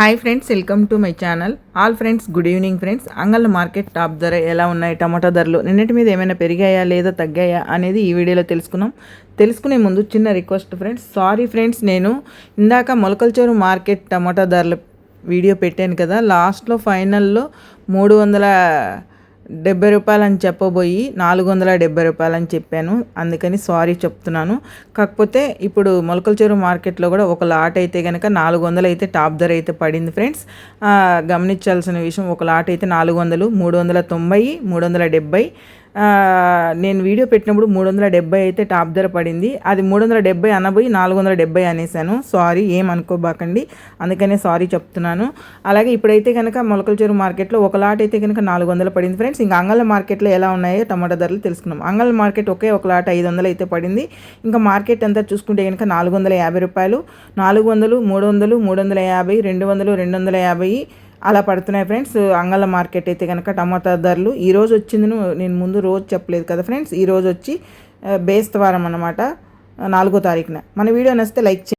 Hi friends welcome to my channel all friends good evening friends అంగళ్ళ market top ధర ఎలా ఉన్నాయి? టమాటా ధరలు నిన్నటి మీద ఏమైనా పెరిగాయా లేదా తగ్గాయా అనేది ఈ వీడియోలో తెలుసుకున్నాం. తెలుసుకునే ముందు చిన్న రిక్వెస్ట్ ఫ్రెండ్స్ సారీ ఫ్రెండ్స్ నేను ఇందాక మొలకల్చూరు మార్కెట్ టమాటా ధరల వీడియో పెట్టాను కదా. లాస్ట్లో ఫైనల్లో మూడు వందల డెబ్బై రూపాయలు అని చెప్పబోయి నాలుగు వందల డెబ్బై రూపాయలు అని చెప్పాను. అందుకని సారీ చెప్తున్నాను. కాకపోతే ఇప్పుడు మొలకల చెరువు మార్కెట్లో కూడా ఒక లాట్ అయితే కనుక నాలుగు వందలు అయితే టాప్ ధర అయితే పడింది ఫ్రెండ్స్. గమనించాల్సిన విషయం ఒక లాట్ అయితే నాలుగు వందలు మూడు వందల తొంభై మూడు వందల డెబ్బై నేను వీడియో పెట్టినప్పుడు మూడు వందల డెబ్బై అయితే టాప్ ధర పడింది. అది మూడు వందల డెబ్బై అనబోయి నాలుగు వందల డెబ్బై అనేసాను. సారీ ఏమనుకోబాకండి అందుకనే సారీ చెప్తున్నాను. అలాగే ఇప్పుడైతే కనుక మొలకల చెరువు మార్కెట్లో ఒక లాట్ అయితే కనుక నాలుగు వందలు పడింది ఫ్రెండ్స్. ఇంకా అంగళ మార్కెట్లో ఎలా ఉన్నాయో టమాటా ధరలు తెలుసుకున్నాం అంగళ మార్కెట్ ఒకే ఒక లాట్ ఐదు వందలు అయితే పడింది. ఇంకా మార్కెట్ అంతా చూసుకుంటే కనుక నాలుగు వందల యాభై రూపాయలు. నాలుగు వందలు మూడు వందలు మూడు వందల యాభై రెండు వందలు రెండు వందల యాభై అలా పడుతున్నాయి ఫ్రెండ్స్. అంగళ మార్కెట్ అయితే కనుక టమాటా ధరలు ఈరోజు వచ్చింది నేను ముందు రోజు చెప్పలేదు కదా ఫ్రెండ్స్. ఈరోజు వచ్చి బేస్తవారం అనమాట నాలుగో తారీఖున. మన వీడియో నచ్చితే లైక్